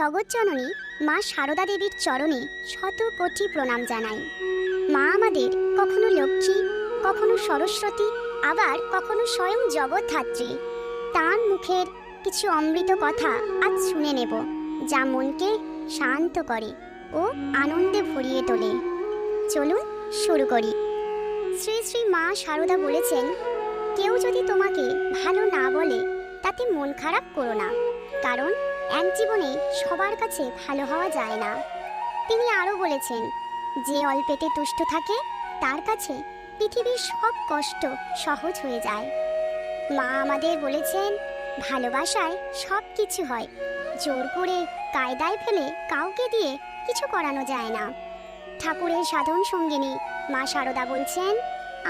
জগৎজননী মা সারদা দেবীর চরণে শত কোটি প্রণাম জানাই। মা আমাদের কখনো লক্ষ্মী, কখনো সরস্বতী, আবার কখনো স্বয়ং জগৎধাত্রী তার মুখের কিছু অমৃত কথা আজ শুনে নেব, যা মনকে শান্ত করে ও আনন্দে ভরিয়ে তোলে। চলুন শুরু করি। শ্রী শ্রী মা সারদা বলেছেন, কেউ যদি তোমাকে ভালো না বলে, তাতে মন খারাপ করো না। কারণ এক জীবনে সবার কাছে ভালো হওয়া যায় না। তিনি আরও বলেছেন, যে অল্পেতে তুষ্ট থাকে, তার কাছে পৃথিবীর সব কষ্ট সহজ হয়ে যায়। মা আমাদের বলেছেন, ভালোবাসায় সব কিছু হয়, জোর করে কায়দায় ফেলে কাউকে দিয়ে কিছু করানো যায় না। ঠাকুরের সাধন সঙ্গিনী মা সারদা বলছেন,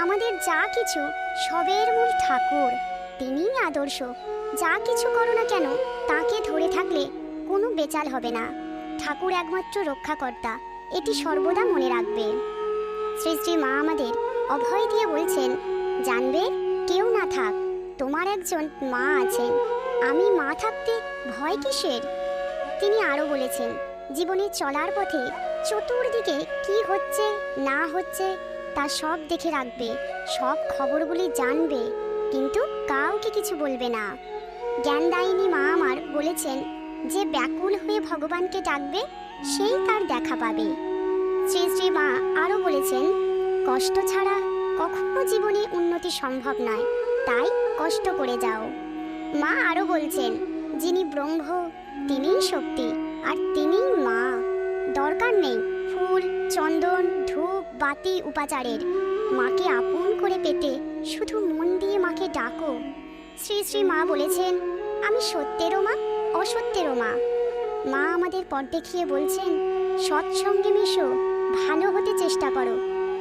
আমাদের যা কিছু সবের মূল ঠাকুর। তিনিই আদর্শ। যা কিছু করো না কেন, তাকে ধরে থাকলে কোনো বেচাল হবে না। ঠাকুর একমাত্র রক্ষাকর্তা, এটি সর্বদা মনে রাখবে। শ্রী শ্রী মা আমাদের অভয় দিয়ে বলছেন, জানবে, কেউ না থাক, তোমার একজন মা আছেন। আমি মা থাকতে ভয় কিসের? তিনি আরও বলেছেন, জীবনে চলার পথে চতুর্দিকে কি হচ্ছে, না হচ্ছে, তা সব দেখে রাখবে, সব খবরগুলি জানবে। কিন্তু কাউকে কিছু বলবে না। জ্ঞানদায়িনী মা আমার বলেছেন যে ব্যাকুল হয়ে ভগবানকে ডাকবে, সেই তার দেখা পাবে। শ্রী শ্রী মা আরও বলেছেন, কষ্ট ছাড়া কখনো জীবনে উন্নতি সম্ভব নয়, তাই কষ্ট করে যাও। মা আরও বলছেন, যিনি ব্রহ্ম, তিনিই শক্তি, আর তিনিই মা। দরকার নেই ফুল, চন্দন, ধূপ, বাতি, উপাচারের। মাকে আপন করে পেতে শুধু মন দিয়ে মাকে ডাকো। শ্রী শ্রী মা বলেছেন, আমি সত্যেরও মা, অসত্যেরও মা। মা আমাদের পথ দেখিয়ে বলছেন, সৎসঙ্গে মিশো, ভালো হতে চেষ্টা করো,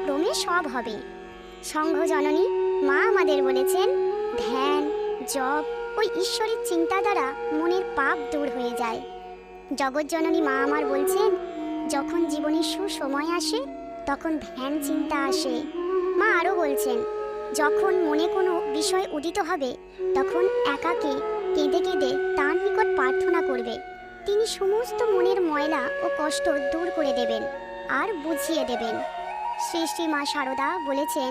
ক্রমে সব হবে। সংঘ জননী, মা আমাদের বলেছেন, ধ্যান, জপ ওই ঈশ্বরের চিন্তা দ্বারা মনের পাপ দূর হয়ে যায়। জগৎজননী মা আমার বলছেন, যখন জীবনে সুসময় আসে, তখন ধ্যান, চিন্তা আসে। মা আরও বলছেন, যখন মনে কোনো বিষয় উদিত হবে, তখন একাকে কেঁদে কেঁদে তার নিকট প্রার্থনা করবে। তিনি সমস্ত মনের ময়লা ও কষ্ট দূর করে দেবেন আর বুঝিয়ে দেবেন। শ্রী শ্রী মা সারদা বলেছেন,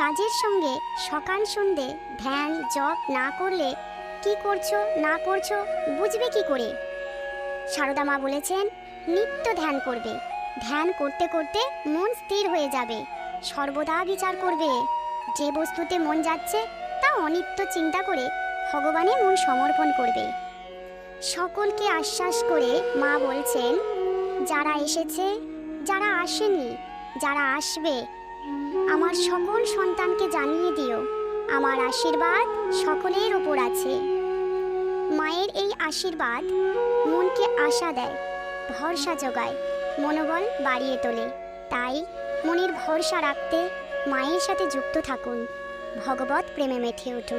কাজের সঙ্গে সকাল সন্ধে ধ্যান, জপ না করলে কি করছ, না করছ, বুঝবে কি করে? সারদা মা বলেছেন, নিত্য ধ্যান করবে। ধ্যান করতে করতে মন স্থির হয়ে যাবে। সর্বদা বিচার করবে। যে বস্তুতে মন যাচ্ছে, তা অনিত্য চিন্তা করে ভগবানে মন সমর্পণ করবে। সকলকে আশ্বাস করে মা বলছেন, যারা এসেছে, যারা আসেনি, যারা আসবে, আমার সকল সন্তানকে জানিয়ে দিও। আমার আশীর্বাদ সকলের ওপর আছে। মায়ের এই আশীর্বাদ মনকে আশা দেয়, ভরসা যোগায়, মনোবল বাড়িয়ে তোলে। তাই মনের ভরসা রাখতে মায়ের সাথে যুক্ত থাকুন। ভগবত প্রেমে মেঠে উঠুন।